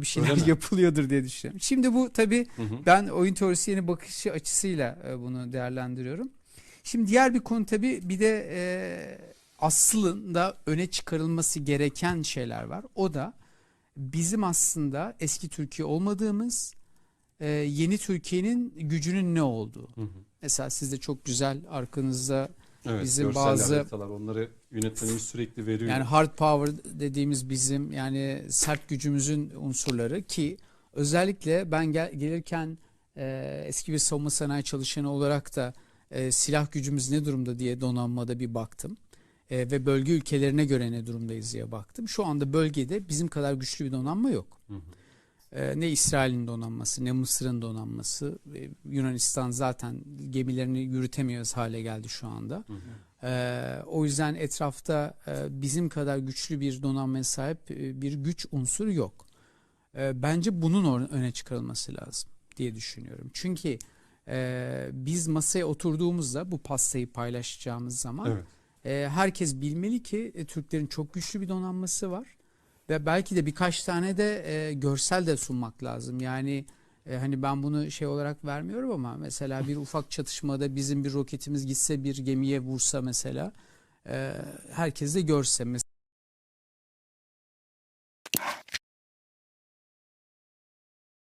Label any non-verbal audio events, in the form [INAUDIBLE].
bir şeyler [LAUGHS] yapılıyordur diye düşünüyorum. Şimdi bu tabii Hı hı. ben oyun teorisi yeni bakış açısıyla e, bunu değerlendiriyorum. Şimdi diğer bir konu tabii bir de e, aslında öne çıkarılması gereken şeyler var. O da bizim aslında eski Türkiye olmadığımız e, yeni Türkiye'nin gücünün ne olduğu. Hı hı. Mesela siz de çok güzel arkanızda Evet, Bizim bazı- haritalar onları yönetmenimiz sürekli veriyor. Yani hard power dediğimiz bizim yani sert gücümüzün unsurları ki özellikle ben gel- gelirken e, eski bir savunma sanayi çalışanı olarak da e, silah gücümüz ne durumda diye donanmada bir baktım. E, ve bölge ülkelerine göre ne durumdayız diye baktım. Şu anda bölgede bizim kadar güçlü bir donanma yok. Hı hı. E, ne İsrail'in donanması ne Mısır'ın donanması. E, Yunanistan zaten gemilerini yürütemiyoruz hale geldi şu anda. Hı hı. Ee, o yüzden etrafta e, bizim kadar güçlü bir donanmaya sahip e, bir güç unsuru yok. Ee, bence bunun öne çıkarılması lazım diye düşünüyorum. Çünkü e, biz masaya oturduğumuzda bu pastayı paylaşacağımız zaman Evet. e, herkes bilmeli ki e, Türklerin çok güçlü bir donanması var ve belki de birkaç tane de e, görsel de sunmak lazım. Yani e, hani ben bunu şey olarak vermiyorum ama mesela bir ufak [LAUGHS] çatışmada bizim bir roketimiz gitse bir gemiye vursa mesela e, herkes de görse mesela